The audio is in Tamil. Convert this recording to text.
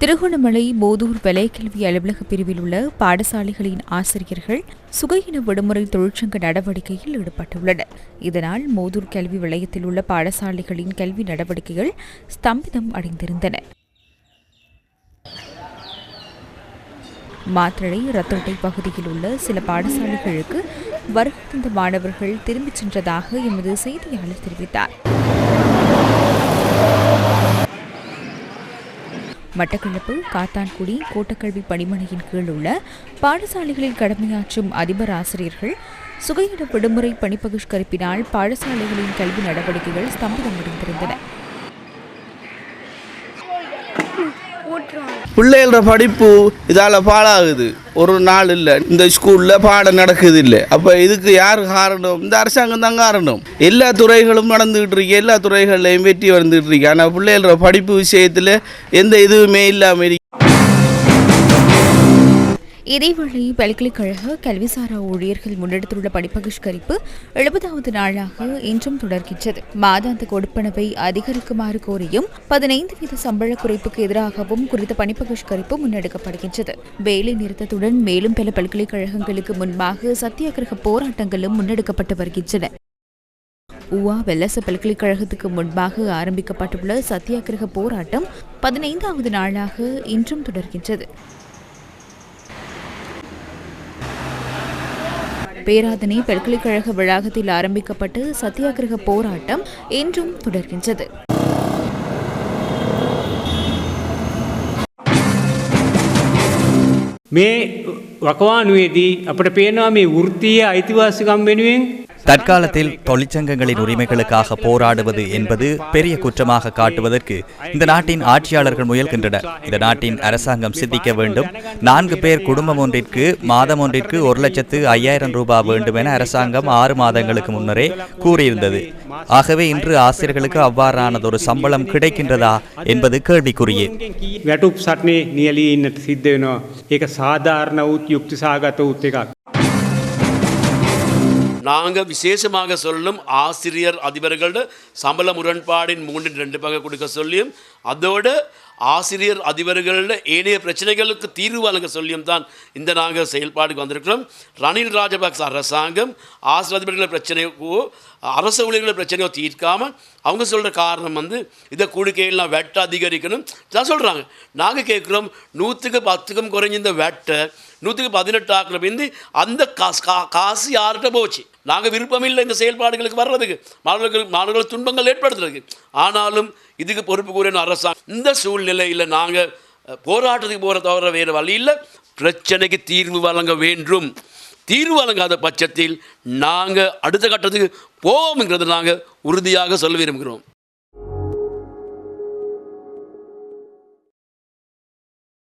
திருகோணமலை போதூர் வலயக்கல்வி அலுவலக பிரிவில் உள்ள பாடசாலைகளின் ஆசிரியர்கள் சுகையின விடுமுறை தொழிற்சங்க நடவடிக்கையில் ஈடுபட்டுள்ளனர். இதனால் மோதூர் கல்வி வலயத்தில் உள்ள பாடசாலைகளின் கல்வி நடவடிக்கைகள் ஸ்தம்பிதம் அடைந்திருந்தன. மாத்திரை ரத்தோட்டை பகுதியில் உள்ள சில பாடசாலைகளுக்கு வருகை தந்த மாணவர்கள் திரும்பிச் சென்றதாக எமது செய்தியாளர் தெரிவித்தார். மட்டக்களப்பு காத்தான்குடி கோட்டக்கல்வி பணிமனையின் கீழ் உள்ள பாடசாலைகளில் கடமையாற்றும் அதிபர் ஆசிரியர்கள் சுகையிட விடுமுறை பணிப்பகிஷ்கரிப்பினால் பாடசாலைகளின் கல்வி நடவடிக்கைகள் ஸ்தம்பிதமடைந்திருந்தன. பிள்ளைகளோட படிப்பு இதால் பாழாகுது. ஒரு நாள் இல்லை. இந்த ஸ்கூலில் பாடம் நடக்குது இல்லை. அப்போ இதுக்கு யார் காரணம்? இந்த அரசாங்கம் தான் காரணம். எல்லா துறைகளும் நடந்துகிட்டு இருக்கு. எல்லா துறைகள்லையும் வெற்றி வந்துகிட்டு இருக்கு. ஆனால் பிள்ளைகளோட படிப்பு விஷயத்தில் எந்த இதுவுமே இல்லாமல் இதேவேளை பல்கலைக்கழக கல்விசாரா ஊழியர்கள் முன்னெடுத்துள்ள பணிப்பகிஷ்கரிப்பு எழுபதாவது நாளாக இன்றும் தொடர்கின்றது. மாதாந்த கொடுப்பனவை அதிகரிக்குமாறு கோரியும் பதினைந்து வீத சம்பள குறைப்புக்கு எதிராகவும் குறித்த பணிப்பகிஷ்கரிப்பு முன்னெடுக்கப்படுகின்றது. வேலை நிறுத்தத்துடன் மேலும் பல பல்கலைக்கழகங்களுக்கு முன்பாக சத்தியாகிரக போராட்டங்களும் முன்னெடுக்கப்பட்டு வருகின்றன. உவா வெல்லச பல்கலைக்கழகத்துக்கு முன்பாக ஆரம்பிக்கப்பட்டுள்ள சத்தியாகிரக போராட்டம் பதினைந்தாவது நாளாக இன்றும் தொடர்கின்றது. பேராதனை பல்கலைக்கழக வளாகத்தில் ஆரம்பிக்கப்பட்டு சத்தியாகிரக போராட்டம் இன்றும் தொடர்கின்றது මේ වකවානුවේදී අපට පේනවා මේ වෘත්තීය අයිතිවාසිකම් වෙනුවෙන් தற்காலத்தில் தொழிற்சங்கங்களின் உரிமைகளுக்காக போராடுவது என்பது பெரிய குற்றமாக காட்டுவதற்கு இந்த நாட்டின் ஆட்சியாளர்கள் முயல்கின்றனர் இந்த நாட்டின் அரசாங்கம் சிந்திக்க வேண்டும் நான்கு பேர் குடும்பம் ஒன்றிற்கு மாதம் ஒன்றிற்கு ஒரு லட்சத்து ஐயாயிரம் ரூபாய் வேண்டும் என அரசாங்கம் ஆறு மாதங்களுக்கு முன்னரே கூறியிருந்தது ஆகவே இன்று ஆசிரியர்களுக்கு அவ்வாறானதொரு சம்பளம் கிடைக்கின்றதா என்பது கேள்விக்குரியே වැටුප් සටනේ නියලී ඉන්නට සිද්ධ වෙනවා ඒක සාධාරණ වූත් යුක්තිසාගත වූත් එකක්. நாங்கள் விசேஷமாக சொல்லும் ஆசிரியர் அதிபர்களோட சம்பள முரண்பாடின் மூன்றின் ரெண்டு பங்கு கொடுக்க சொல்லியும் அதோடு ஆசிரியர் அதிபர்களோட ஏனைய பிரச்சனைகளுக்கு தீர்வு வழங்க சொல்லியும் தான் இந்த நாங்கள் செயல்பாடுக்கு வந்திருக்கிறோம். ரணில் ராஜபக்ச அரசாங்கம் ஆசிரியர் அதிபர்கள் பிரச்சனையோ அரசு ஊழியர்கள் பிரச்சனையோ தீர்க்காமல் அவங்க சொல்கிற காரணம் வந்து இதை கூடுக்கையெல்லாம் வெட்டை அதிகரிக்கணும். தான் சொல்கிறாங்க நாங்கள் கேட்குறோம் நூற்றுக்கு பத்துக்கும் குறைஞ்ச இந்த வெட்டை நூற்றுக்கு பதினெட்டு ஆக்கிற பிந்து அந்த காசு கா காசு யார்கிட்ட போச்சு? நாங்கள் விருப்பமில்லை இந்த செயல்பாடுகளுக்கு வர்றதுக்கு. மாணவர்கள் மாணவர்கள் துன்பங்கள் ஏற்படுத்துறதுக்கு. ஆனாலும் இதுக்கு பொறுப்பு கூறின அரசாங்கம் இந்த சூழ்நிலையில் நாங்கள் போராட்டத்துக்கு போகிற தவிர வேறு வழி இல்லை. பிரச்சனைக்கு தீர்வு வழங்க வேண்டும். தீர்வு வழங்காத பட்சத்தில் நாங்கள் அடுத்த கட்டத்துக்கு போவோம்ங்கிறது நாங்கள் உறுதியாக சொல்ல விரும்புகிறோம்.